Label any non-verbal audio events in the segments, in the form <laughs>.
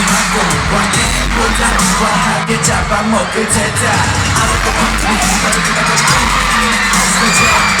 하고 왕보다 우아하게 잡아먹을 테다 아무것도 방탄이 빠져 그다까지 정신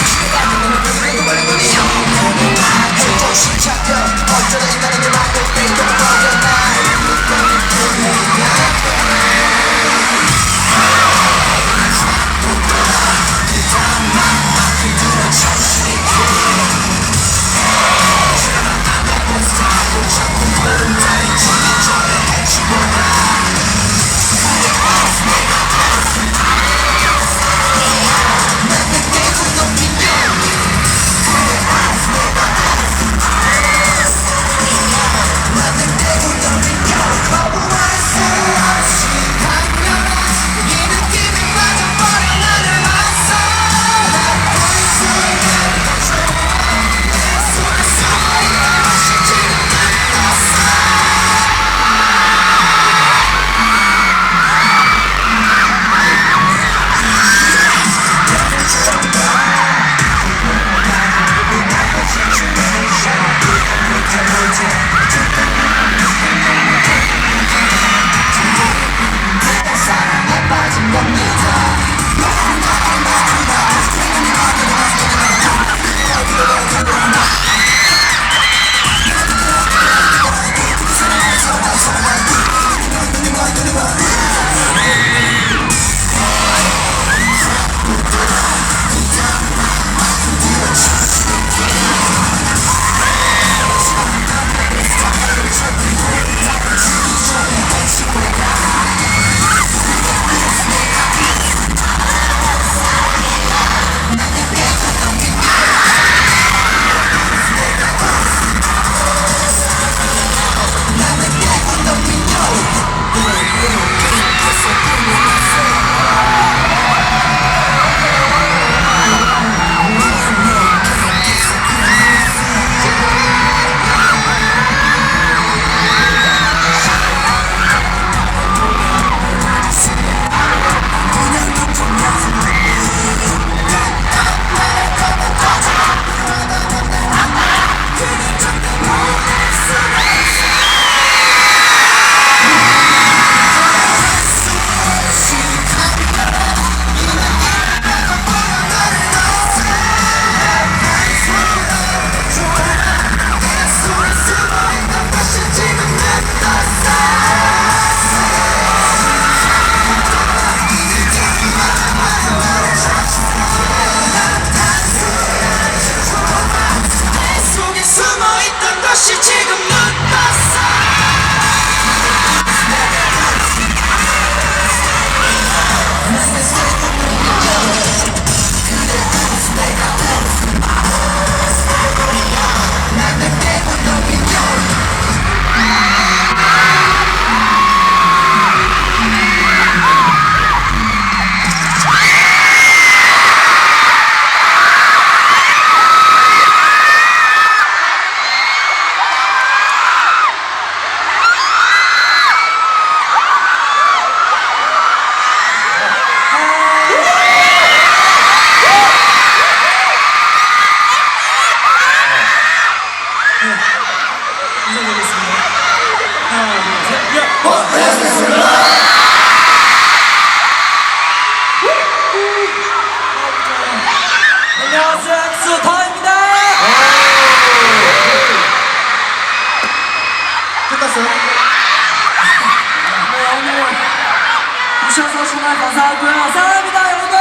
감사하고요. 사랑합니다, 여러분.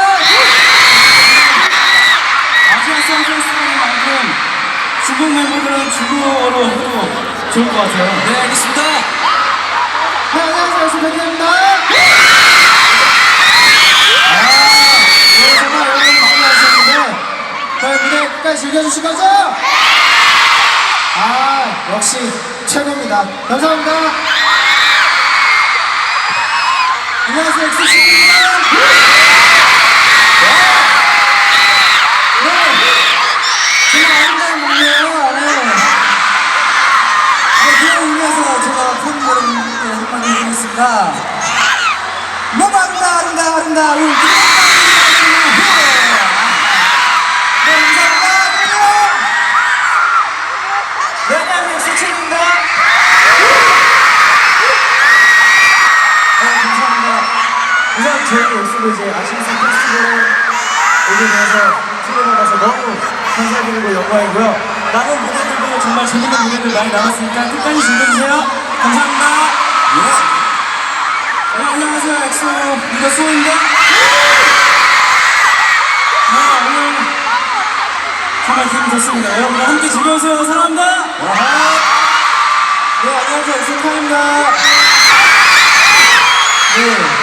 아시아 송 페스티벌인 만큼 중국 멤버들은 중국어로 해도 좋을 것 같아요. 네, 알겠습니다. 네, 안녕하세요. 신백입니다. 아, 오늘 정말 여러분 많이 와주셨는데, 저희 무대 끝까지 즐겨주실 거죠? 아, 역시 최고입니다. 감사합니다. 안녕하세요. 엑스신입니다. 네. 정말 아름다운 곡이에요. 네. 네, 그런 의미에서 제가 팬 여러분께 한마디 해드리겠습니다. 너무 아름다, 아름다, 아름다운 저희 엑소도 이제 아침스 페스티벌에 오게 돼서 초대받아서 너무 감사드리고 영광이고요. 남은 무대들도 정말 재밌는 무대들 많이 남았으니까 끝까지 즐겨주세요. 감사합니다. 네, 안녕하세요. 엑소 리더 소입니다. 네, 오늘 정말 기분 좋습니다. 여러분들 함께 즐겨주세요. 사랑합니다. 네, 안녕하세요. 엑소카입니다. 네.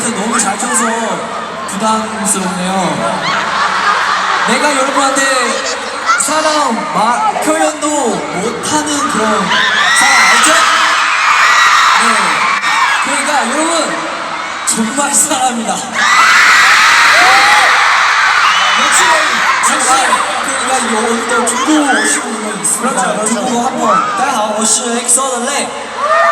멤버들 멘트 너무 잘 쳐서 부담스럽네요. 내가 여러분한테 사랑 말 표현도 못하는 그런 사람 알죠? 네. 그러니까 여러분 정말 사랑합니다. 역시 역시 그러니까 이 오늘도 중국 오신 분이 있습니다. 중국 한번 大家好，我是 EXO 的 Lay。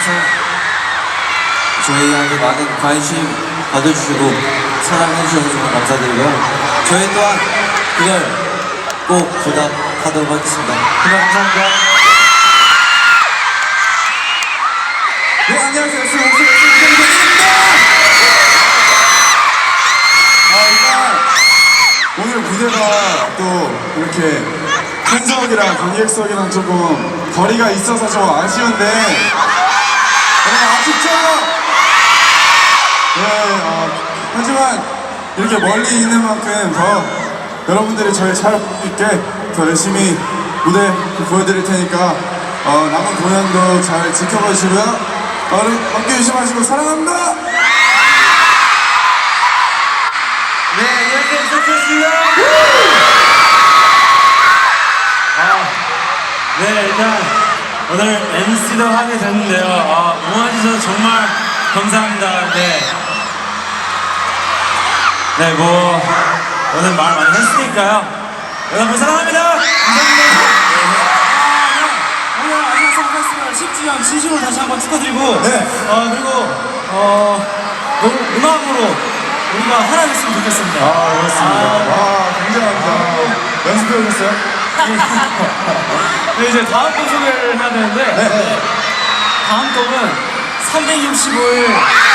항상 저희한테 많은 관심 가져주시고 사랑해주셔서 정말 감사드리고요. 저희 또한 그걸 꼭 보답하도록 하겠습니다. 정말 감사합니다. 네, 안녕하세요. 이정입니다 아, 오늘 무대가 또 이렇게 팬석이랑 관객석이랑 조금 거리가 있어서 좀 아쉬운데 아쉽죠? 네, 어, 하지만 이렇게 멀리 있는 만큼 더 여러분들이 저희 잘볼 수 있게 더 열심히 무대 보여드릴 테니까 어, 남은 공연도 잘 지켜봐 주시고요. 어, 함께 조심하시고 사랑합니다. 네, 안녕하세요. 엑소입니다. 아, 네, 일단 오늘 MC도 하게 됐는데요. 아, 응원해주셔서 정말 감사합니다. 네. 네, 뭐, 오늘 말 많이 했으니까요. 여러분 사랑합니다. 감사합니다. 오늘 아시아성 페스티벌 10주년 진심으로 다시 한번 축하드리고, 네. 어, 그리고, 어, 음- 음악으로 우리가 하나 됐으면 좋겠습니다. 아, 그렇습니다. 와, 굉장합니다. 연습해 오셨어요? <laughs> 네, 이제 다음 곡 소개를 해야 되는데 네. 다음 곡은 365일